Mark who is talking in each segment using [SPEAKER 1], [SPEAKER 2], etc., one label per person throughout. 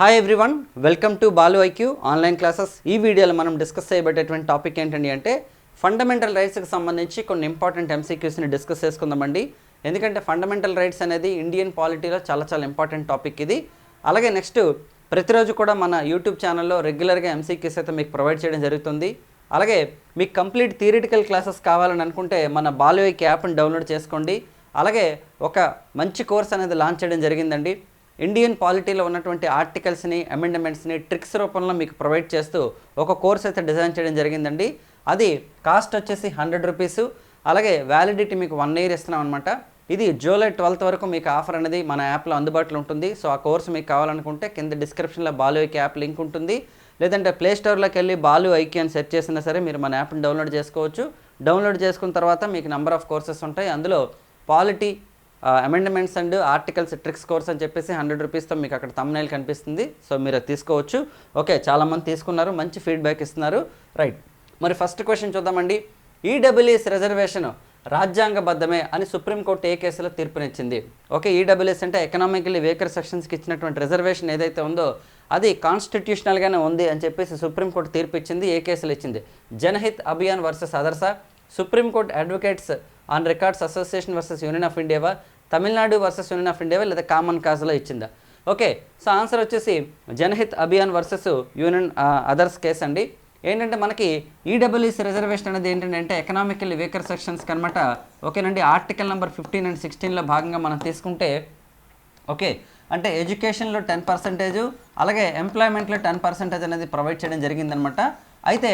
[SPEAKER 1] Hi everyone welcome to Balu IQ online classes ఈ వీడియోలో మనం డిస్కస్ చేయబడేటువంటి టాపిక్ ఏంటండి అంటే ఫండమెంటల్ రైట్స్కి సంబంధించి కొన్ని ఇంపార్టెంట్ ఎంసీక్యూస్ని డిస్కస్ చేసుకుందామండి. ఎందుకంటే ఫండమెంటల్ రైట్స్ అనేది ఇండియన్ పాలిటీలో చాలా చాలా ఇంపార్టెంట్ టాపిక్ ఇది. అలాగే నెక్స్ట్ ప్రతిరోజు కూడా మన యూట్యూబ్ ఛానల్లో రెగ్యులర్గా ఎంసీక్యూస్ అయితే మీకు ప్రొవైడ్ చేయడం జరుగుతుంది. అలాగే మీకు కంప్లీట్ థియరిటికల్ క్లాసెస్ కావాలని అనుకుంటే మన బాలువైక్ యాప్ని డౌన్లోడ్ చేసుకోండి. అలాగే ఒక మంచి కోర్స్ అనేది లాంచ్ చేయడం జరిగిందండి. ఇండియన్ పాలిటీలో ఉన్నటువంటి ఆర్టికల్స్ని అమెండ్మెంట్స్ని ట్రిక్స్ రూపంలో మీకు ప్రొవైడ్ చేస్తూ ఒక కోర్స్ అయితే డిజైన్ చేయడం జరిగిందండి. అది కాస్ట్ వచ్చేసి హండ్రెడ్ రూపీస్. అలాగే వ్యాలిడిటీ మీకు వన్ ఇయర్ ఇస్తున్నాం అనమాట ఇది జూలై ట్వెల్త్ వరకు మీకు ఆఫర్ అనేది మన యాప్లో అందుబాటులో ఉంటుంది. సో ఆ కోర్స్ మీకు కావాలనుకుంటే కింద డిస్క్రిప్షన్లో బాలు ఐక్య యాప్ లింక్ ఉంటుంది. లేదంటే ప్లే స్టోర్లోకి వెళ్ళి బాలు ఐక్య అని సెర్చ్ చేసినా సరే మీరు మన యాప్ని డౌన్లోడ్ చేసుకోవచ్చు. డౌన్లోడ్ చేసుకున్న తర్వాత మీకు నెంబర్ ఆఫ్ కోర్సెస్ ఉంటాయి. అందులో polity amendments and articles tricks course అని చెప్పేసి హండ్రెడ్ రూపీస్తో మీకు అక్కడ తమ్నైల్ కనిపిస్తుంది. సో మీరు తీసుకోవచ్చు. ఓకే చాలామంది తీసుకున్నారు మంచి ఫీడ్బ్యాక్ ఇస్తున్నారు. రైట్ మరి ఫస్ట్ క్వశ్చన్ చూద్దామండి. ఈడబ్ల్యూఎస్ రిజర్వేషన్ రాజ్యాంగబద్ధమే అని సుప్రీంకోర్టు ఏ కేసులో తీర్పునిచ్చింది? ఓకే ఈడబ్ల్యూఎస్ అంటే ఎకనామికల్లీ వేకర్ సెక్షన్స్కి ఇచ్చినటువంటి రిజర్వేషన్ ఏదైతే ఉందో అది కాన్స్టిట్యూషనల్గానే ఉంది అని చెప్పేసి సుప్రీంకోర్టు తీర్పు ఇచ్చింది ఏ కేసులు ఇచ్చింది? Janhit Abhiyan versus అదర్సా? Supreme court advocates on records association versus union of ఇండియావా Tamil Nadu versus union of ఇండియావా లేదా కామన్ కాజ్లో ఇచ్చిందా? ఓకే సో ఆన్సర్ వచ్చేసి Janhit Abhiyan versus union others case అండి. ఏంటంటే మనకి ఈడబ్ల్యూసీ రిజర్వేషన్ అనేది ఏంటంటే ఎకనామికల్ వీకర్ సెక్షన్స్ అనమాట ఓకేనండి ఆర్టికల్ నెంబర్ ఫిఫ్టీన్ అండ్ సిక్స్టీన్లో భాగంగా మనం తీసుకుంటే ఓకే అంటే ఎడ్యుకేషన్లో టెన్ పర్సెంటేజ్ అలాగే ఎంప్లాయ్మెంట్లో టెన్ పర్సెంటేజ్ అనేది ప్రొవైడ్ చేయడం జరిగిందనమాట అయితే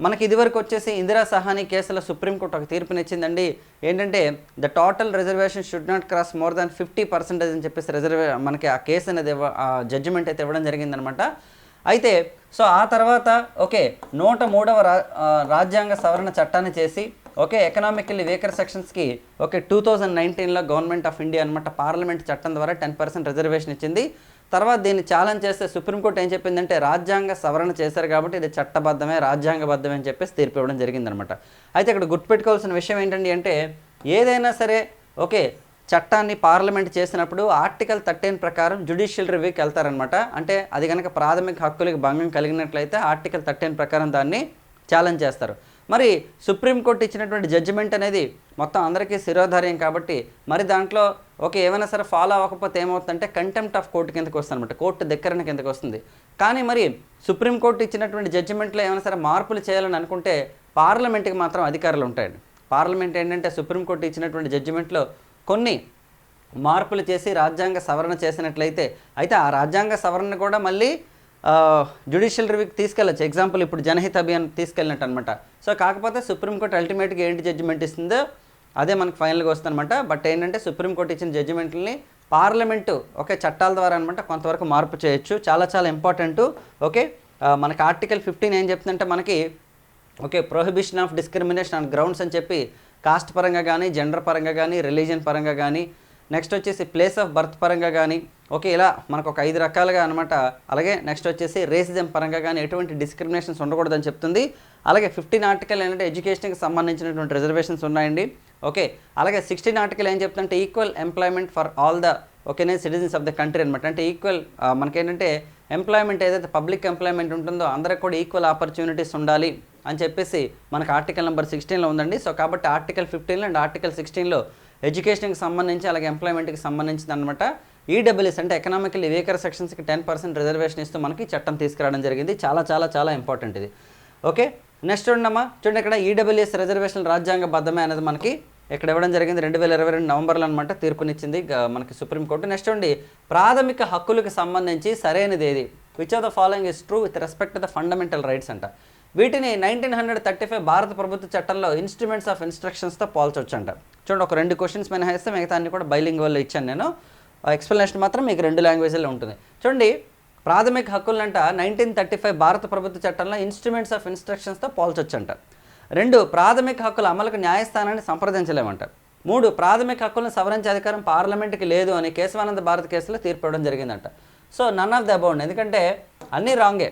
[SPEAKER 1] మనకి ఇదివరకు వచ్చేసి ఇందిరా సహాని కేసులో సుప్రీంకోర్టు ఒక తీర్పునిచ్చిందండి ఏంటంటే the total reservation should not cross more than fifty percentage అని చెప్పేసి రిజర్వే మనకి ఆ కేసు అనేది ఇవ్వ- ఆ జడ్జిమెంట్ అయితే ఇవ్వడం జరిగిందనమాట. అయితే సో ఆ తర్వాత ఓకే నూట మూడవ రా రాజ్యాంగ సవరణ చట్టాన్ని చేసి ఓకే ఎకనామికల్లీ వీకర్ సెక్షన్స్కి ఓకే టూ థౌజండ్ నైన్టీన్లో గవర్నమెంట్ ఆఫ్ ఇండియా అనమాట పార్లమెంట్ చట్టం ద్వారా టెన్ పర్సెంట్ రిజర్వేషన్ ఇచ్చింది. తర్వాత దీన్ని ఛాలెంజ్ చేస్తే సుప్రీంకోర్టు ఏం చెప్పిందంటే రాజ్యాంగ సవరణ చేశారు కాబట్టి ఇది చట్టబద్ధమే రాజ్యాంగబద్ధమే అని చెప్పేసి తీర్పు ఇవ్వడం జరిగిందనమాట అయితే ఇక్కడ గుర్తుపెట్టుకోవాల్సిన విషయం ఏంటండి అంటే ఏదైనా సరే ఓకే చట్టాన్ని పార్లమెంట్ చేసినప్పుడు ఆర్టికల్ థర్టీన్ ప్రకారం జ్యుడిషియల్ రివ్యూకి వెళ్తారనమాట అంటే అది కనుక ప్రాథమిక హక్కులకు భంగం కలిగినట్లయితే ఆర్టికల్ థర్టీన్ ప్రకారం దాన్ని ఛాలెంజ్ చేస్తారు. మరి సుప్రీంకోర్టు ఇచ్చినటువంటి జడ్జిమెంట్ అనేది మొత్తం అందరికీ శిరోధార్యం కాబట్టి మరి దాంట్లో ఓకే ఏమైనా సరే ఫాలో అవ్వకపోతే ఏమవుతుందంటే కంటెంప్ట్ ఆఫ్ కోర్టు కిందకు వస్తుంది అనమాట కోర్టు దగ్గరన కిందకు వస్తుంది. కానీ మరి సుప్రీంకోర్టు ఇచ్చినటువంటి జడ్జిమెంట్లో ఏమైనా సరే మార్పులు చేయాలని అనుకుంటే పార్లమెంట్కి మాత్రం అధికారులు ఉంటాయండి. పార్లమెంట్ ఏంటంటే సుప్రీంకోర్టు ఇచ్చినటువంటి జడ్జిమెంట్లో కొన్ని మార్పులు చేసి రాజ్యాంగ సవరణ చేసినట్లయితే అయితే ఆ రాజ్యాంగ సవరణ కూడా మళ్ళీ జ్యుడిషియల్ రివ్యూకి తీసుకెళ్ళచ్చు. ఎగ్జాంపుల్ ఇప్పుడు జనహిత అభియాన్ తీసుకెళ్ళినట్టు అనమాట సో కాకపోతే సుప్రీంకోర్టు అల్టిమేట్గా ఏంటి జడ్జిమెంట్ ఇస్తుందో అదే మనకి ఫైనల్గా వస్తుందన్నమాట బట్ ఏంటంటే సుప్రీంకోర్టు ఇచ్చిన జడ్జిమెంట్ని పార్లమెంటు ఓకే చట్టాల ద్వారా అనమాట కొంతవరకు మార్పు చేయొచ్చు. చాలా చాలా ఇంపార్టెంట్ ఓకే? మనకి ఆర్టికల్ ఫిఫ్టీన్ ఏం చెప్తుందంటే మనకి okay prohibition of discrimination on grounds అని చెప్పి కాస్ట్ పరంగా కానీ జెండర్ పరంగా కానీ రిలీజియన్ పరంగా కానీ నెక్స్ట్ వచ్చేసి ప్లేస్ ఆఫ్ బర్త్ పరంగా కానీ ఓకే ఇలా మనకు ఒక ఐదు రకాలుగా అనమాట అలాగే నెక్స్ట్ వచ్చేసి రేసిజం పరంగా కానీ ఎటువంటి డిస్క్రిమినేషన్స్ ఉండకూడదని చెప్తుంది. అలాగే ఫిఫ్టీన్ ఆర్టికల్ ఏంటంటే ఎడ్యుకేషన్కి సంబంధించినటువంటి రిజర్వేషన్స్ ఉన్నాయండి. ఓకే అలాగే సిక్స్టీన్ ఆర్టికల్ ఏం చెప్తుంటే equal employment for all the ఓకేనే citizens of the country అనమాట అంటే ఈక్వల్ మనకేంటంటే ఎంప్లాయ్మెంట్ ఏదైతే పబ్లిక్ ఎంప్లాయ్మెంట్ ఉంటుందో అందరికి కూడా ఈక్వల్ ఆపర్చునిటీస్ ఉండాలి. అని చెప్పేసి మనకు ఆర్టికల్ నెంబర్ సిక్స్టీన్లో ఉందండి. సో కాబట్టి ఆర్టికల్ ఫిఫ్టీన్లో అండ్ ఆర్టికల్ సిక్స్టీన్లో ఎడ్యుకేషన్కి సంబంధించి అలాగే ఎంప్లాయ్మెంట్కి సంబంధించింది అనమాట ఈడబ్ల్యూఎస్ అంటే ఎకనామికల్ వీకర్ సెక్షన్స్కి టెన్ పర్సెంట్ రిజర్వేషన్ ఇస్తూ మనకి చట్టం తీసుకురావడం జరిగింది. చాలా చాలా చాలా ఇంపార్టెంట్ ఇది. ఓకే? నెక్స్ట్ చూడమ్మా చూడండి ఇక్కడ ఈడబ్ల్యూఎస్ రిజర్వేషన్ రాజ్యాంగబద్ధమే అనేది మనకి ఇక్కడ ఇవ్వడం జరిగింది. రెండు వేల ఇరవై రెండు నవంబర్లో అనమాట తీర్పునిచ్చింది మనకి సుప్రీంకోర్టు నెక్స్ట్ ఉండి ప్రాథమిక హక్కులకు సంబంధించి సరైనది ఏది? Which of the following is true with respect the fundamental rights అంట. వీటిని నైన్టీన్ హండ్రెడ్ థర్టీ ఫైవ్ భారత ప్రభుత్వ చట్టంలో ఇన్స్ట్రుమెంట్స్ ఆఫ్ ఇన్స్ట్రక్షన్స్తో పోల్చొచ్చు అంట చూడండి ఒక రెండు క్వశ్చన్స్ మినహాయిస్తే మిగతా అన్ని కూడా బైలింగ్ వల్ల ఇచ్చాను నేను. ఎక్స్ప్లెనేషన్ మాత్రం మీకు రెండు లాంగ్వేజ్లో ఉంటుంది. చూడండి ప్రాథమిక హక్కులంట నైన్టీన్ థర్టీ ఫైవ్ భారత ప్రభుత్వ చట్టంలో ఇన్స్ట్రుమెంట్స్ ఆఫ్ ఇన్స్ట్రక్షన్స్తో పోల్చొచ్చంట. రెండు ప్రాథమిక హక్కుల అమలుకు న్యాయస్థానాన్ని సంప్రదించలేమంట. మూడు ప్రాథమిక హక్కులను సవరించే అధికారం పార్లమెంట్కి లేదు అని కేశవానంద భారత్ కేసులో తీర్పు ఇవ్వడం జరిగిందంట. సో నన్ ఆఫ్ ద అబౌండ్ ఎందుకంటే అన్నీ రాంగే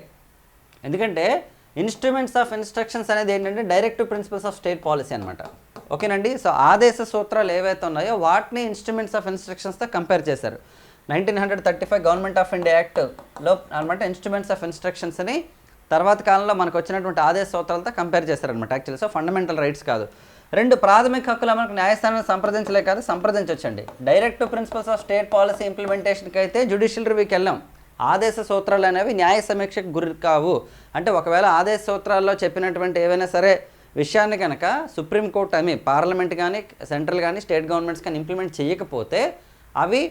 [SPEAKER 1] ఎందుకంటే ఇన్స్ట్రుమెంట్స్ ఆఫ్ ఇన్స్ట్రక్షన్స్ అనేది ఏంటంటే directive principles of state policy అనమాట ఓకేనండి? సో ఆదేశ సూత్రాలు ఏవైతే ఉన్నాయో వాటిని ఇన్స్ట్రుమెంట్స్ ఆఫ్ ఇన్స్ట్రక్షన్స్తో కంపేర్ చేశారు. Nineteen hundred thirty five government of India యాక్ట్లో అనమాట ఇన్స్ట్రుమెంట్స్ ఆఫ్ ఇన్స్ట్రక్షన్స్ అని తర్వాత కాలంలో మనకు వచ్చినటువంటి ఆదేశ సూత్రాలతో కంపేర్ చేశారనమాట యాక్చువల్లీ సో ఫండమెంటల్ రైట్స్ కాదు. రెండు ప్రాథమిక హక్కులు మనకు న్యాయస్థానం సంప్రదించలే కాదు సంప్రదించవచ్చండి direct principles of state policy ఇంప్లిమెంటేషన్కి అయితే జ్యుడిషియల్ రివ్యూకి వెళ్ళాం. ఆదేశ సూత్రాలు అనేవి న్యాయ సమీక్షకు గురి కావు. అంటే ఒకవేళ ఆదేశ సూత్రాల్లో చెప్పినటువంటి ఏవైనా సరే విషయాన్ని కనుక supreme court I mean parliament కానీ సెంట్రల్ కానీ స్టేట్ గవర్నమెంట్స్ కానీ ఇంప్లిమెంట్ చేయకపోతే అవి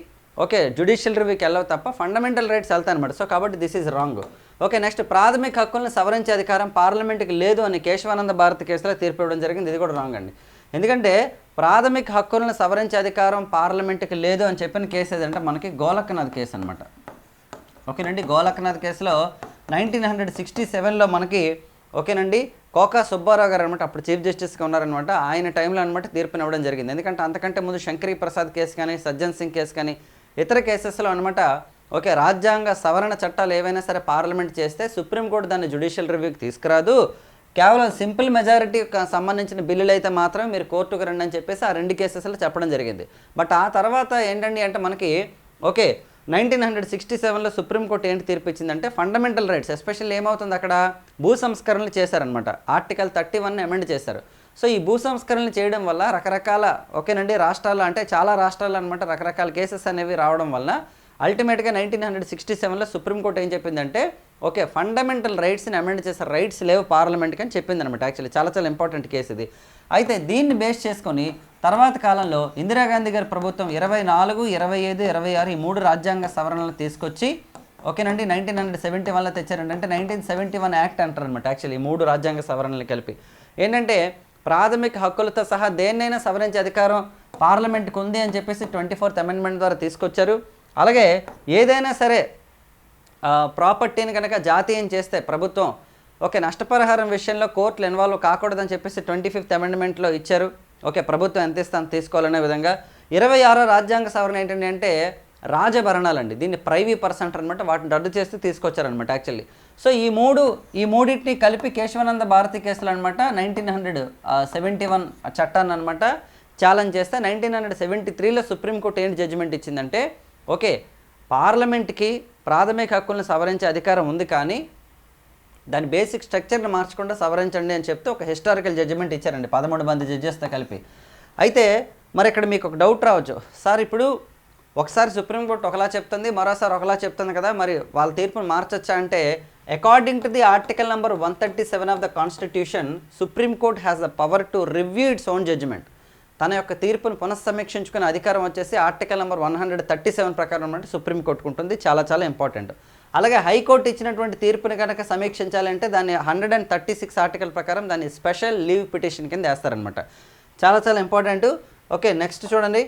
[SPEAKER 1] ఓకే జ్యుడిషియల్ రివ్యూకి వెళ్ళవు తప్ప ఫండమెంటల్ రైట్స్ వెళ్తాయి అనమాట సో కాబట్టి this is wrong. Okay next ప్రాథమిక హక్కులను సవరించే అధికారం పార్లమెంట్కి లేదు అని కేశవానంద భారత్ కేసులో తీర్పు ఇవ్వడం జరిగింది. ఇది కూడా రాంగ్ అండి. ఎందుకంటే ప్రాథమిక హక్కులను సవరించే అధికారం పార్లమెంట్కి లేదు అని చెప్పిన కేసు ఏదంటే మనకి గోలక్నాథ్ కేసు అనమాట ఓకేనండి గోలక్నాథ్ కేసులో నైన్టీన్ హండ్రెడ్ సిక్స్టీ సెవెన్లో మనకి ఓకేనండి కోకా సుబ్బారావు గారు అనమాట అప్పుడు చీఫ్ జస్టిస్గా ఉన్నారనమాట ఆయన టైంలో అనమాట తీర్పుని ఇవ్వడం జరిగింది. ఎందుకంటే అంతకంటే ముందు శంకరీ ప్రసాద్ కేసు కానీ సజ్జన్ సింగ్ కేసు కానీ ఇతర కేసెస్లో అనమాట ఓకే రాజ్యాంగ సవరణ చట్టాలు ఏవైనా సరే పార్లమెంట్ చేస్తే సుప్రీంకోర్టు దాన్ని జ్యుడిషియల్ రివ్యూకి తీసుకురాదు. కేవలం సింపుల్ మెజారిటీ సంబంధించిన బిల్లులు అయితే మాత్రమే మీరు కోర్టుకు రండి అని చెప్పేసి ఆ రెండు కేసెస్లో చెప్పడం జరిగింది. బట్ ఆ తర్వాత ఏంటండి అంటే మనకి ఓకే నైన్టీన్ హండ్రెడ్ సిక్స్టీ సెవెన్లో సుప్రీంకోర్టు ఏంటి తీర్పు ఇచ్చిందంటే ఫండమెంటల్ రైట్స్ ఎస్పెషల్లీ ఏమవుతుంది అక్కడ? భూ సంస్కరణలు చేశారనమాట ఆర్టికల్ థర్టీ వన్ అమెండ్ చేశారు. సో ఈ భూ సంస్కరణలు చేయడం వల్ల రకరకాల ఓకేనండి రాష్ట్రాలు అంటే చాలా రాష్ట్రాలు అనమాట రకరకాల కేసెస్ అనేవి రావడం వల్ల అల్టిమేట్గా నైన్టీన్ హండ్రెడ్ సిక్స్టీ సెవెన్లో సుప్రీంకోర్టు ఏం చెప్పిందంటే ఓకే ఫండమెంటల్ రైట్స్ని అమెండ్ చేసే రైట్స్ లేవు పార్లమెంట్కి అని చెప్పింది అనమాట యాక్చువల్లీ చాలా చాలా ఇంపార్టెంట్ కేసు ఇది. అయితే దీన్ని బేస్ చేసుకొని తర్వాత కాలంలో ఇందిరాగాంధీ గారి ప్రభుత్వం ఇరవై నాలుగు ఇరవై ఐదు ఇరవై ఆరు ఈ మూడు రాజ్యాంగ సవరణలు తీసుకొచ్చి ఓకేనండి నైన్టీన్ హండ్రెడ్ సెవెంటీ వన్లో తెచ్చారండి. అంటే నైన్టీన్ సెవెంటీ వన్ యాక్ట్ అంటారు అనమాట యాక్చువల్లీ ఈ మూడు రాజ్యాంగ సవరణలు కలిపి. ఏంటంటే ప్రాథమిక హక్కులతో సహా దేన్నైనా సవరించే అధికారం పార్లమెంట్కి ఉంది అని చెప్పేసి ట్వంటీ ఫోర్త్ అమెండ్మెంట్ ద్వారా తీసుకొచ్చారు. అలాగే ఏదైనా సరే ప్రాపర్టీని కనుక జాతీయం చేస్తే ప్రభుత్వం ఓకే నష్టపరిహారం విషయంలో కోర్టులు ఇన్వాల్వ్ కాకూడదని చెప్పేసి ట్వంటీ ఫిఫ్త్ అమెండ్మెంట్లో ఇచ్చారు. ఓకే ప్రభుత్వం ఎంత ఇస్తాను తీసుకోవాలనే విధంగా ఇరవై ఆరో రాజ్యాంగ సవరణ ఏంటంటే అంటే రాజభరణాలండి. దీన్ని ప్రైవీ పర్సెంట్ అనమాట వాటిని రద్దు చేస్తే తీసుకొచ్చారనమాట యాక్చువల్లీ. సో ఈ మూడు ఈ మూడింటిని కలిపి కేశవానంద భారతి కేసులు అనమాట నైన్టీన్ హండ్రెడ్ సెవెంటీ వన్ చట్టాన్ని అనమాట ఛాలెంజ్ చేస్తే నైన్టీన్ హండ్రెడ్ సెవెంటీ త్రీలో సుప్రీంకోర్టు ఏంటి జడ్జిమెంట్ ఇచ్చిందంటే ఓకే పార్లమెంట్కి ప్రాథమిక హక్కులను సవరించే అధికారం ఉంది కానీ దాని బేసిక్ స్ట్రక్చర్ని మార్చకుండా సవరించండి అని చెప్తే ఒక హిస్టారికల్ జడ్జిమెంట్ ఇచ్చారండి. పదమూడు మంది జడ్జెస్తో కలిపి. అయితే మరి ఇక్కడ మీకు ఒక డౌట్ రావచ్చు. సార్ ఇప్పుడు ఒకసారి సుప్రీంకోర్టు ఒకలా చెప్తుంది మరోసారి ఒకలా చెప్తుంది కదా మరి వాళ్ళ తీర్పును మార్చొచ్చా అంటే according to the article number one thirty seven of the constitution supreme court has the power to review its own judgment తన యొక్క తీర్పును పునఃసమీక్షించుకునే అధికారం వచ్చేసి article number one hundred thirty seven ప్రకారం అంటే సుప్రీంకోర్టుకు ఉంటుంది. చాలా చాలా ఇంపార్టెంట్ అలాగే హైకోర్టు ఇచ్చినటువంటి తీర్పుని కనుక సమీక్షించాలంటే దాన్ని hundred and thirty six article ప్రకారం దాన్ని స్పెషల్ లీవ్ పిటిషన్ కింద వేస్తారనమాట చాలా చాలా ఇంపార్టెంట్ ఓకే నెక్స్ట్ చూడండి.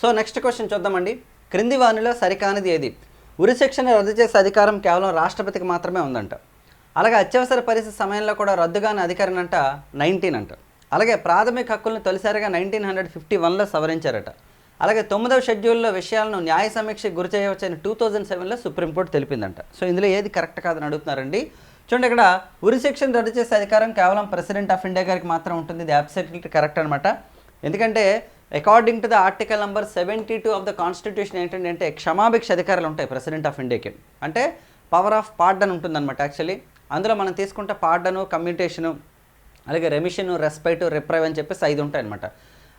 [SPEAKER 1] సో నెక్స్ట్ క్వశ్చన్ చూద్దామండి. క్రింది వానిలో సరికానిది ఏది? ఉరి శిక్షణ రద్దు చేసే అధికారం కేవలం రాష్ట్రపతికి మాత్రమే ఉందంట. అలాగే అత్యవసర పరిస్థితి సమయంలో కూడా రద్దుగాని అధికారం అంట నైన్టీన్ అంట. అలాగే ప్రాథమిక హక్కులను తొలిసారిగా నైన్టీన్ హండ్రెడ్ ఫిఫ్టీ వన్లో సవరించారట. అలాగే తొమ్మిదవ షెడ్యూల్లో విషయాలను న్యాయ సమీక్షకు గురి చేయవచ్చని టూ థౌజండ్ సెవెన్లో సుప్రీంకోర్టు తెలిపిందంట. సో ఇందులో ఏది కరెక్ట్ కాదని అడుగుతున్నారండి? చూడండి ఇక్కడ ఉరి సెక్షన్ రద్దు చేసే అధికారం కేవలం ప్రెసిడెంట్ ఆఫ్ ఇండియా గారికి మాత్రం ఉంటుంది. ఇది అబ్సల్యూట్లీ కరెక్ట్ అనమాట ఎందుకంటే according to the article number seventy two of the constitution ఏంటంటే అంటే క్షమాభిక్ష అధికారాలు ఉంటాయి ప్రెసిడెంట్ ఆఫ్ ఇండియాకి. అంటే పవర్ ఆఫ్ పార్డన్ ఉంటుందన్నమాట యాక్చువల్లీ అందులో మనం తీసుకుంటే పార్డను కమ్యూనిటేషను అలాగే రెమిషను రెస్పెక్ట్ రిప్రైవ్ అని చెప్పేసి ఐదు ఉంటాయన్నమాట.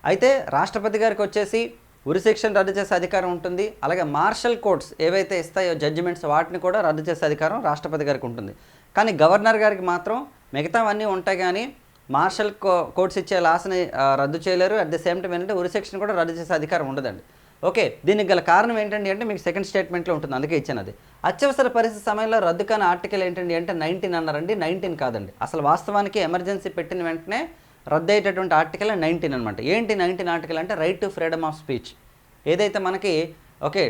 [SPEAKER 1] అయితే రాష్ట్రపతి గారికి వచ్చేసి ఉరి శిక్షణ రద్దు చేసే అధికారం ఉంటుంది. అలాగే మార్షల్ కోర్ట్స్ ఏవైతే ఇస్తాయో జడ్జిమెంట్స్ వాటిని కూడా రద్దు చేసే అధికారం రాష్ట్రపతి గారికి ఉంటుంది. కానీ గవర్నర్ గారికి మాత్రం మిగతావన్నీ ఉంటాయి కానీ మార్షల్ కో కోర్ట్స్ ఇచ్చే లాస్ని రద్దు చేయలేరు. అట్ ది సేమ్ టైం ఏంటంటే ఉరి కూడా రద్దు చేసే అధికారం ఉండదండి. ఓకే దీనికి గల కారణం ఏంటండి అంటే మీకు సెకండ్ స్టేట్మెంట్లో ఉంటుంది. అందుకే ఇచ్చాను అది. అత్యవసర పరిస్థితి సమయంలో రద్దు కాని ఆర్టికల్ ఏంటండి అంటే నైన్టీన్ అన్నారండి. నైన్టీన్ కాదండి. అసలు వాస్తవానికి ఎమర్జెన్సీ పెట్టిన వెంటనే రద్దయ్యేటటువంటి ఆర్టికల్ నైన్టీన్ అనమాట ఏంటి నైన్టీన్ ఆర్టికల్ అంటే right to freedom of speech ఏదైతే మనకి ఓకే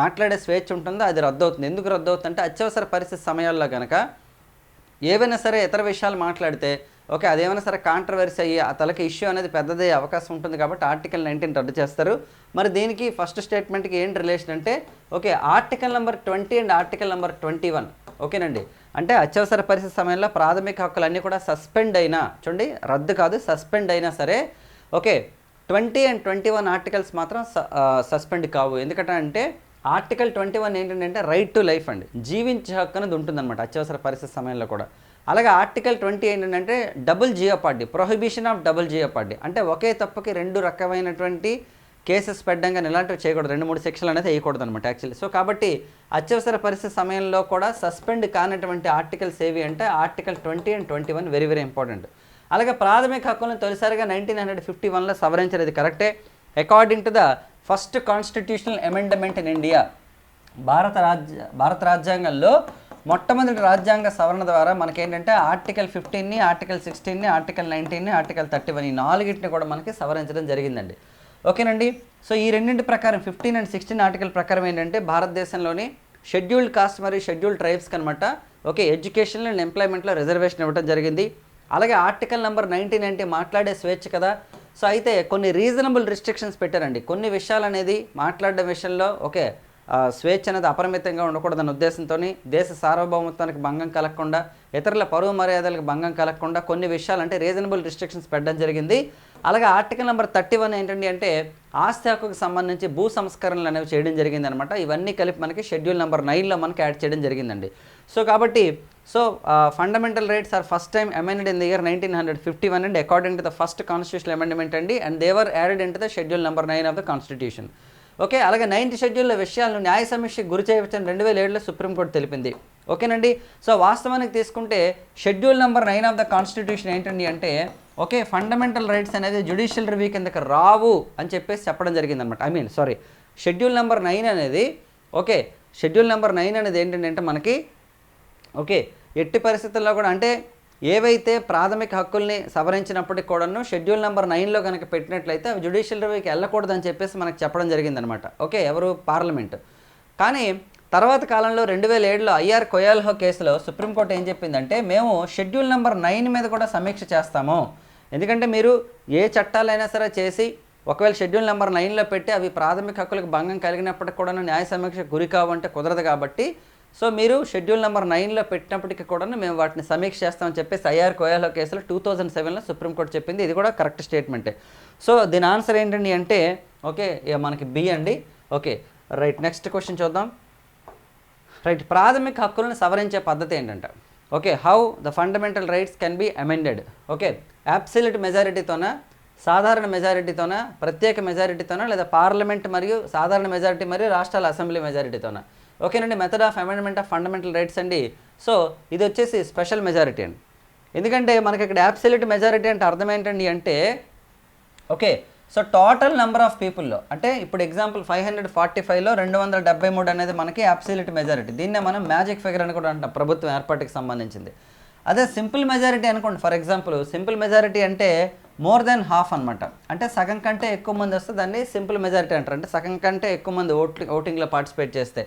[SPEAKER 1] మాట్లాడే స్వేచ్ఛ ఉంటుందో అది రద్దవుతుంది. ఎందుకు రద్దవుతుందంటే అత్యవసర పరిస్థితి సమయాల్లో కనుక ఏవైనా సరే ఇతర విషయాలు మాట్లాడితే ఓకే అదేమైనా సరే కాంట్రవర్సీ అయ్యి ఆ తలకి ఇష్యూ అనేది పెద్దదే అవకాశం ఉంటుంది కాబట్టి ఆర్టికల్ నైన్టీన్ రద్దు చేస్తారు. మరి దీనికి ఫస్ట్ స్టేట్మెంట్కి ఏంటి రిలేషన్ అంటే okay article number twenty and article number twenty one ఓకేనండి? అంటే అత్యవసర పరిస్థితి సమయంలో ప్రాథమిక హక్కులన్నీ కూడా సస్పెండ్ అయినా చూడండి రద్దు కాదు సస్పెండ్ అయినా సరే okay twenty and twenty one articles మాత్రం సస్పెండ్ కావు. ఎందుకంటే అంటే ఆర్టికల్ ట్వంటీ వన్ ఏంటంటే రైట్ టు లైఫ్ అండి. జీవించే హక్కు అనేది ఉంటుందన్నమాట అత్యవసర పరిస్థితి సమయంలో కూడా. అలాగే ఆర్టికల్ ట్వంటీ ఏంటంటే double jeopardy prohibition of double jeopardy అంటే ఒకే తప్పుకి రెండు రకమైనటువంటి కేసెస్ పెట్టడం కానీ ఇలాంటివి చేయకూడదు. రెండు మూడు సెక్షన్లు అనేది వేయకూడదు అనమాట యాక్చువల్లీ సో కాబట్టి అత్యవసర పరిస్థితి సమయంలో కూడా సస్పెండ్ కానటువంటి ఆర్టికల్స్ ఏవి అంటే article twenty and twenty one very very important అలాగే ప్రాథమిక హక్కులను తొలిసారిగా నైన్టీన్ హండ్రెడ్ ఫిఫ్టీ వన్లో సవరించినది కరెక్టే according to the first constitutional amendment in India భారత రాజ్య భారత రాజ్యాంగంలో మొట్టమొదటి రాజ్యాంగ సవరణ ద్వారా మనకేంటంటే ఆర్టికల్ ఫిఫ్టీన్ని ఆర్టికల్ సిక్స్టీన్ని ఆర్టికల్ నైన్టీన్ని ఆర్టికల్ థర్టీ వన్ ఈ నాలుగింటిని కూడా మనకి సవరించడం జరిగిందండి. ఓకేనండి? సో ఈ రెండింటి ప్రకారం ఫిఫ్టీన్ అండ్ సిక్స్టీన్ ఆర్టికల్ ప్రకారం ఏంటంటే భారతదేశంలోని షెడ్యూల్డ్ కాస్ట్ మరియు షెడ్యూల్డ్ ట్రైబ్స్కి అనమాట ఓకే ఎడ్యుకేషన్ అండ్ ఎంప్లాయ్మెంట్లో రిజర్వేషన్ ఇవ్వడం జరిగింది. అలాగే ఆర్టికల్ నెంబర్ నైన్టీన్ అంటే మాట్లాడే స్వేచ్ఛ కదా. సో అయితే కొన్ని రీజనబుల్ రిస్ట్రిక్షన్స్ పెట్టారండి. కొన్ని విషయాలు అనేది మాట్లాడడం విషయంలో ఓకే స్వేచ్ఛ అనేది అపరిమితంగా ఉండకూడదన్న ఉద్దేశంతో దేశ సార్వభౌమత్వానికి భంగం కలగకుండా ఇతరుల పరువు మర్యాదలకు భంగం కలగకుండా కొన్ని విషయాలు అంటే రీజనబుల్ రిస్ట్రిక్షన్స్ పెట్టడం జరిగింది. అలాగే ఆర్టికల్ నెంబర్ థర్టీ వన్ ఏంటంటే అంటే ఆస్తి హక్కుకు సంబంధించి భూ సంస్కరణలు అనేవి చేయడం జరిగింది అనమాట ఇవన్నీ కలిపి మనకి షెడ్యూల్ నెంబర్ నైన్లో మనకి యాడ్ చేయడం జరిగిందండి. సో కాబట్టి so fundamental rights are first time amended in the year nineteen hundred fifty one and. According to the first constitution amendment అండి. And they were added in to the schedule number nine of the constitution okay అలాగే ninth schedule విషయాలను న్యాయ సమీక్షకు గురి చేయవచ్చని రెండు వేల ఏడులో సుప్రీంకోర్టు తెలిపింది. ఓకేనండి? సో వాస్తవానికి తీసుకుంటే schedule number nine of the constitution ఏంటండి అంటే ఓకే ఫండమెంటల్ రైట్స్ అనేది జ్యుడిషియల్ రివ్యూ కిందకి రావు అని చెప్పేసి చెప్పడం జరిగింది అనమాట I mean sorry schedule number nine అనేది ఓకే షెడ్యూల్ నెంబర్ నైన్ అనేది ఏంటంటే మనకి ఓకే ఎట్టి పరిస్థితుల్లో కూడా అంటే ఏవైతే ప్రాథమిక హక్కుల్ని సవరించినప్పటికి కూడాను షెడ్యూల్ నెంబర్ నైన్లో కనుక పెట్టినట్లయితే అవి జ్యుడిషియల్ రివ్యూకి వెళ్ళకూడదని చెప్పేసి మనకు చెప్పడం జరిగిందనమాట ఓకే ఎవరు? పార్లమెంట్. కానీ తర్వాత కాలంలో రెండు వేల ఏడులో ఐఆర్ కొయాల్హో కేసులో సుప్రీంకోర్టు ఏం చెప్పిందంటే మేము షెడ్యూల్ నెంబర్ నైన్ మీద కూడా సమీక్ష చేస్తాము. ఎందుకంటే మీరు ఏ చట్టాలైనా సరే చేసి ఒకవేళ షెడ్యూల్ నెంబర్ నైన్లో పెట్టి అవి ప్రాథమిక హక్కులకు భంగం కలిగినప్పటికి కూడా న్యాయ సమీక్ష గురి కావంటే కుదరదు కాబట్టి సో మీరు షెడ్యూల్ నెంబర్ నైన్లో పెట్టినప్పటికీ కూడా మేము వాటిని సమీక్ష చేస్తామని చెప్పేసి ఐఆర్ కోయాలో కేసులో టూ థౌజండ్ సెవెన్లో సుప్రీంకోర్టు చెప్పింది. ఇది కూడా కరెక్ట్ స్టేట్మెంటే. సో దీని ఆన్సర్ ఏంటండి అంటే ఓకే మనకి బి అండి. ఓకే రైట్ నెక్స్ట్ క్వశ్చన్ చూద్దాం. రైట్ ప్రాథమిక హక్కులను సవరించే పద్ధతి ఏంటంట? Okay how the fundamental rights can be amended? Okay absolute మెజారిటీతోన సాధారణ మెజారిటీతోన ప్రత్యేక మెజారిటీతోన లేదా పార్లమెంట్ మరియు సాధారణ మెజారిటీ మరియు రాష్ట్రాల అసెంబ్లీ మెజారిటీతోన? ఓకేనండి method of amendment of fundamental rights అండి. సో ఇది వచ్చేసి స్పెషల్ మెజారిటీ అండి. ఎందుకంటే మనకి ఇక్కడ యాబ్సల్యూట్ మెజారిటీ అంటే అర్థం ఏంటండి అంటే okay so total number of పీపుల్లో అంటే ఇప్పుడు ఎగ్జాంపుల్ ఫైవ్ హండ్రెడ్ ఫార్టీ ఫైవ్లో రెండు వందల డెబ్బై మూడు అనేది మనకి అబ్సల్యూట్ మెజారిటీ దీన్నే మనం మ్యాజిక్ ఫిగర్ అని కూడా అంటాం ప్రభుత్వం ఏర్పాటుకి సంబంధించింది. అదే సింపుల్ మెజారిటీ అనుకోండి ఫర్ ఎగ్జాంపుల్ సింపుల్ మెజారిటీ అంటే మోర్ దెన్ హాఫ్ అనమాట అంటే సగం కంటే ఎక్కువ మంది వస్తే దాన్ని సింపుల్ మెజారిటీ అంటారు. అంటే సగం కంటే ఎక్కువ మంది ఓట్ ఓటింగ్లో పార్టిసిపేట్ చేస్తే.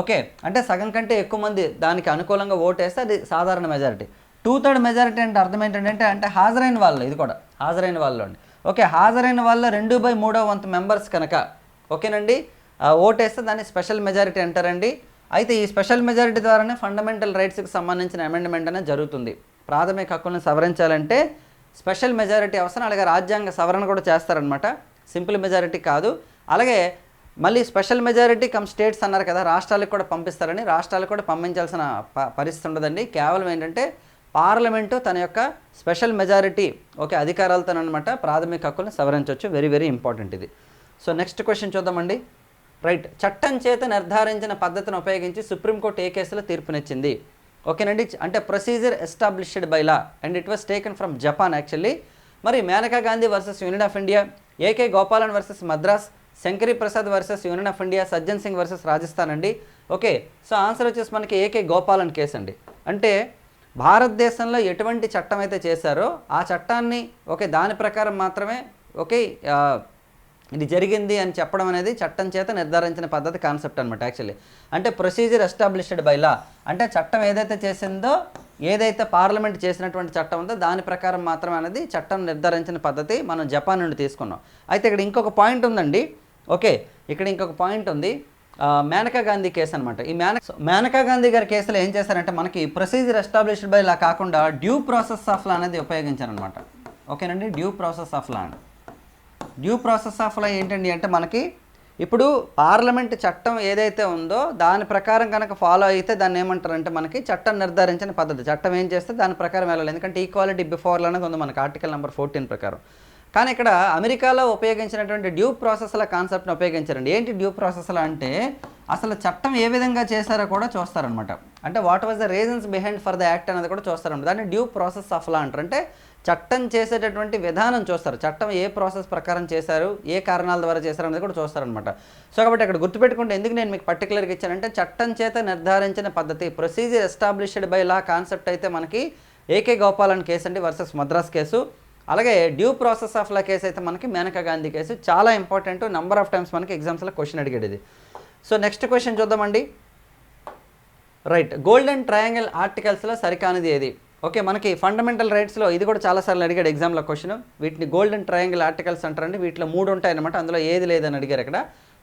[SPEAKER 1] ఓకే అంటే సగం కంటే ఎక్కువ మంది దానికి అనుకూలంగా ఓటేస్తే అది సాధారణ మెజారిటీ టూ థర్డ్ మెజారిటీ అంటే అర్థం ఏంటంటే అంటే హాజరైన వాళ్ళు ఇది కూడా హాజరైన వాళ్ళు అండి. ఓకే హాజరైన వాళ్ళ రెండు బై మూడో వంతు మెంబర్స్ కనుక ఓకేనండి? ఓటేస్తే దాన్ని స్పెషల్ మెజారిటీ అంటారండి. అయితే ఈ స్పెషల్ మెజారిటీ ద్వారానే ఫండమెంటల్ రైట్స్కి సంబంధించిన అమెండ్మెంట్ అనేది జరుగుతుంది. ప్రాథమిక హక్కులను సవరించాలంటే స్పెషల్ మెజారిటీ అవసరం అలాగే రాజ్యాంగ సవరణ కూడా చేస్తారనమాట సింపుల్ మెజారిటీ కాదు. అలాగే మళ్ళీ స్పెషల్ మెజారిటీ కమ్ స్టేట్స్ అన్నారు కదా రాష్ట్రాలకు కూడా పంపిస్తారని రాష్ట్రాలకు కూడా పంపించాల్సిన ప పరిస్థితి ఉండదండి. కేవలం ఏంటంటే పార్లమెంటు తన యొక్క స్పెషల్ మెజారిటీ ఓకే అధికారాలతో అనమాట ప్రాథమిక హక్కులను సవరించవచ్చు వెరీ వెరీ ఇంపార్టెంట్ ఇది. సో నెక్స్ట్ క్వశ్చన్ చూద్దామండి. రైట్ చట్టం చేత నిర్ధారించిన పద్ధతిని ఉపయోగించి సుప్రీంకోర్టు ఏ కేసులో తీర్పునిచ్చింది? ఓకేనండి అంటే procedure established by law and it was taken from Japan actually. మరి Maneka Gandhi versus union of India A K Gopalan versus Madras Shankari Prasad versus union of India Sajjan Singh versus Rajasthan అండి. Okay so answer వచ్చేసి మనకి A K Gopalan case అండి. అంటే భారతదేశంలో ఎటువంటి చట్టం అయితే చేశారో ఆ చట్టాన్ని ఓకే దాని ప్రకారం మాత్రమే ఓకే ఇది జరిగింది అని చెప్పడం అనేది చట్టం చేత నిర్ధారించిన పద్ధతి కాన్సెప్ట్ అనమాట యాక్చువల్లీ. అంటే ప్రొసీజర్ ఎస్టాబ్లిష్డ్ బై లా. అంటే చట్టం ఏదైతే చేసిందో ఏదైతే పార్లమెంట్ చేసినటువంటి చట్టం ఉందో దాని ప్రకారం మాత్రమే అనేది చట్టం నిర్ధారించిన పద్ధతి మనం జపాన్ నుండి తీసుకున్నాం. అయితే ఇక్కడ ఇంకొక పాయింట్ ఉందండి. ఓకే ఇక్కడ ఇంకొక పాయింట్ ఉంది. మేనకా గాంధీ కేసు అనమాట ఈ మేన మేనకా గాంధీ గారి కేసులో ఏం చేశారంటే మనకి ప్రొసీజర్ ఎస్టాబ్లిష్డ్ బై లా కాకుండా డ్యూ ప్రాసెస్ ఆఫ్ లా అనేది ఉపయోగించారనమాట ఓకేనండి? Due process of law due process of law ఏంటండి అంటే మనకి ఇప్పుడు పార్లమెంట్ చట్టం ఏదైతే ఉందో దాని ప్రకారం కనుక ఫాలో అయితే దాన్ని ఏమంటారంటే మనకి చట్టం నిర్ధారించిన పద్ధతి. చట్టం ఏం చేస్తే దాని ప్రకారం వెళ్ళాలి. ఎందుకంటే ఈక్వాలిటీ బిఫోర్ అనేది ఉంది మనకి ఆర్టికల్ నెంబర్ ఫోర్టీన్ ప్రకారం. కానీ ఇక్కడ అమెరికాలో ఉపయోగించినటువంటి డ్యూ ప్రాసెస్ల కాన్సెప్ట్ని ఉపయోగించారండి. ఏంటి డ్యూ ప్రాసెస్ల అంటే అసలు చట్టం ఏ విధంగా చేశారో కూడా చూస్తారనమాట అంటే what was the reasons behind for the act అనేది కూడా చూస్తారనమాట దాన్ని డ్యూ ప్రాసెస్ ఆఫ్ లా అంటారు. అంటే చట్టం చేసేటటువంటి విధానం చూస్తారు. చట్టం ఏ ప్రాసెస్ ప్రకారం చేశారు ఏ కారణాల ద్వారా చేశారు అనేది కూడా చూస్తారనమాట సో కాబట్టి అక్కడ గుర్తుపెట్టుకుంటే ఎందుకు నేను మీకు పర్టికులర్గా ఇచ్చానంటే చట్టం చేత నిర్ధారించిన పద్ధతి procedure established by law concept అయితే మనకి ఏకే గోపాలన్ కేసు అండి వర్సెస్ మద్రాస్ కేసు అలాగే due process of law case అయితే మనకి మేనకా గాంధీ కేసు చాలా ఇంపార్టెంట్ నెంబర్ ఆఫ్ టైమ్స్ మనకి ఎగ్జామ్స్లో క్వశ్చన్ అడిగాడు ఇది సో నెక్స్ట్ క్వశ్చన్ చూద్దామండి. రైట్ గోల్డెన్ ట్రయాంగిల్ ఆర్టికల్స్లో సరికానిది ఏది? ఓకే మనకి ఫండమెంటల్ రైట్స్లో ఇది కూడా చాలాసార్లు అడిగాడు ఎగ్జామ్లో క్వశ్చన్ వీటిని గోల్డెన్ ట్రయాంగిల్ ఆర్టికల్స్ అంటారండి. వీటిలో మూడు ఉంటాయన్నమాట. అందులో ఏది లేదని అడిగారు ఇక్కడ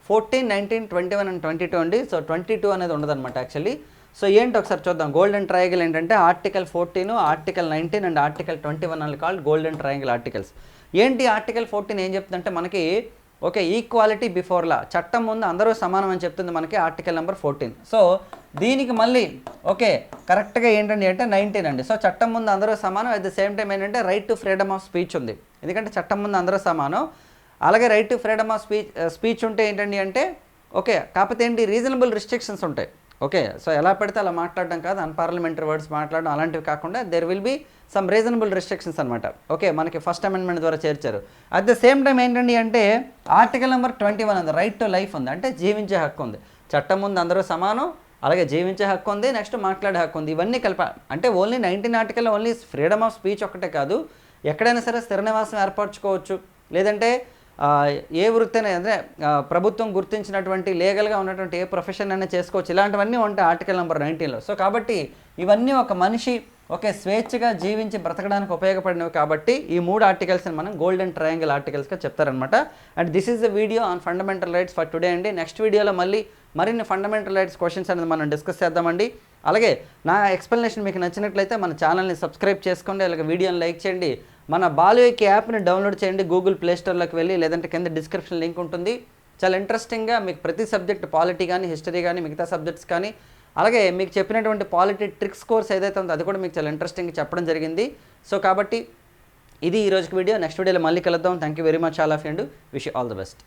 [SPEAKER 1] fourteen nineteen twenty one and twenty two అండి. సో ట్వంటీ టూ అనేది ఉండదన్నమాట యాక్చువల్లీ సో ఏంటి ఒకసారి చూద్దాం. గోల్డెన్ ట్రయాంగిల్ ఏంటంటే article fourteen article nineteen and article twenty one అని కాల్డ్ గోల్డెన్ ట్రయాంగిల్ ఆర్టికల్స్ ఏంటి ఆర్టికల్ ఫోర్టీన్ ఏం చెప్తుందంటే మనకి ఓకే ఈక్వాలిటీ బిఫోర్ లా చట్టం ముందు అందరూ సమానం అని చెప్తుంది మనకి ఆర్టికల్ నెంబర్ ఫోర్టీన్ సో దీనికి మళ్ళీ ఓకే కరెక్ట్గా ఏంటండి అంటే నైన్టీన్ అండి. సో చట్టం ముందు అందరూ సమానం అట్ ద సేమ్ టైం ఏంటంటే right to freedom of speech ఉంది. ఎందుకంటే చట్టం ముందు అందరూ సమానం. అలాగే right to freedom of speech speech ఉంటే ఏంటండి అంటే ఓకే కాకపోతే ఏంటి? రీజనబుల్ రిస్ట్రిక్షన్స్ ఉంటాయి. ఓకే సో ఎలా పెడితే అలా మాట్లాడడం కాదు అన్పార్లమెంటరీ వర్డ్స్ మాట్లాడడం అలాంటివి కాకుండా there will be some reasonable restrictions అనమాట ఓకే మనకి ఫస్ట్ అమెండ్మెంట్ ద్వారా చేర్చారు. అట్ ద సేమ్ టైం ఏంటండి అంటే ఆర్టికల్ నెంబర్ ట్వంటీ వన్ ఉంది రైట్ టు లైఫ్ ఉంది అంటే జీవించే హక్కు ఉంది. చట్టం ముందు అందరూ సమానం అలాగే జీవించే హక్కు ఉంది నెక్స్ట్ మాట్లాడే హక్కు ఉంది. ఇవన్నీ కలిప అంటే only nineteen article only freedom of speech ఒక్కటే కాదు ఎక్కడైనా సరే స్థిర నివాసం ఏర్పరచుకోవచ్చు. లేదంటే ఏ వృత్తినే అంటే ప్రభుత్వం గుర్తించినటువంటి లీగల్గా ఉన్నటువంటి ఏ ప్రొఫెషన్ అయినా చేసుకోవచ్చు. ఇలాంటివన్నీ ఉంటాయి ఆర్టికల్ నెంబర్ నైన్టీన్లో. సో కాబట్టి ఇవన్నీ ఒక మనిషి ఒకే స్వేచ్ఛగా జీవించి బ్రతకడానికి ఉపయోగపడినవి కాబట్టి ఈ మూడు ఆర్టికల్స్ని మనం గోల్డెన్ ట్రయాంగిల్ ఆర్టికల్స్గా చెప్తారనమాట and this is the video on fundamental rights for today అండి. నెక్స్ట్ వీడియోలో మళ్ళీ మరిన్ని ఫండమెంటల్ రైట్స్ క్వశ్చన్స్ అనేది మనం డిస్కస్ చేద్దామండి. అలాగే నా ఎక్స్ప్లెనేషన్ మీకు నచ్చినట్లయితే మన ఛానల్ని సబ్స్క్రైబ్ చేసుకోండి. అలాగే వీడియోని లైక్ చేయండి. మన బాలుకి యాప్ని డౌన్లోడ్ చేయండి గూగుల్ ప్లేస్టోర్లోకి వెళ్ళి లేదంటే కింద డిస్క్రిప్షన్ లింక్ ఉంటుంది. చాలా ఇంట్రెస్టింగ్గా మీకు ప్రతి సబ్జెక్ట్ పాలిటీ కానీ హిస్టరీ కానీ మిగతా సబ్జెక్ట్స్ కానీ అలాగే మీకు చెప్పినటువంటి పాలిటీ ట్రిక్స్ కోర్స్ ఏదైతే ఉందో అది కూడా మీకు చాలా ఇంట్రెస్టింగ్ చెప్పడం జరిగింది. సో కాబట్టి ఇది ఈ రోజుకి వీడియో. నెక్స్ట్ వీడియోలో మళ్ళీ కలుద్దాం. Thank you very much all of and wish all the best